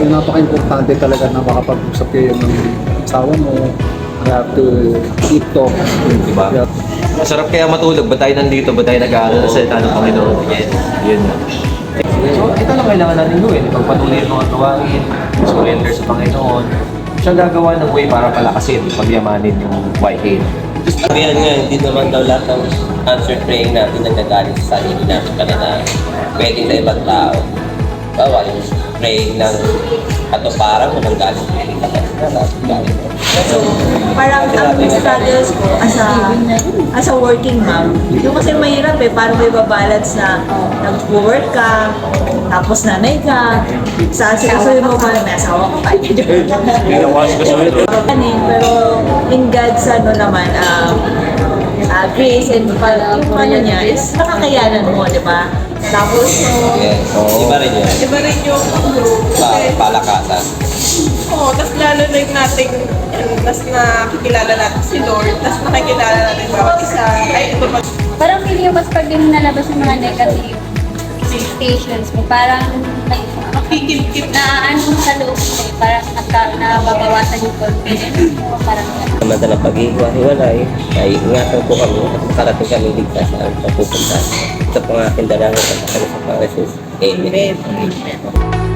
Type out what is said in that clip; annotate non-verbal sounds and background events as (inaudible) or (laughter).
yung napaka-importante talaga na makapag-usap kayo ng asawa mo. You have to keep talk. Diba? Yeah. Masarap kaya matulog. Ba tayo nandito? Ba tayo nag-aaral sa salita ng Panginoon? Yan. Yun na. So, ito lang kailangan natin gawin. Pagpatuloy ng mga gawain, surrender sa Panginoon. Siya gagawa ng way para palakasin, pagyamanin yung YA. Kaya nga, hindi naman daw lahat ng answered praying natin nagagaling sa sarili natin pala na pwedeng sa ibang tao. Bawa yung praying ng katuparan mo nang galing lahat galing. So, parang ang struggles ko as a, as a working mom, yung kasi mahirap eh, parang may babalance na nag-work ka, tapos nanay ka, sa sinasabi mo parang may asawa ka (laughs) pa. Pero in God's ano naman, um, uh, grace and pag yung ano niya is nakakayanan mo, di ba? Tapos, Yes. Iba rin yun. Iba rin yung group. Pa Kasi, palakasan. oo, tas lalo na yung nating, tas nakikilala natin si Lord, tas nakikilala natin bawat isa. Ay, ito pa. Parang feeling ko mas pag din nalabas yung mga negative stations mo, parang like, Kikip-kip na ano sa loob mo eh, parang nagka, nababawasan yung confidence mo, parang Naman na ng pag-ihiwalay, ay ingatan ko kami at makarating kami ligtas sa aming papupunta. Ito po ang aking dalangin sa Panginoon sa Panginoon. Amen. Amen.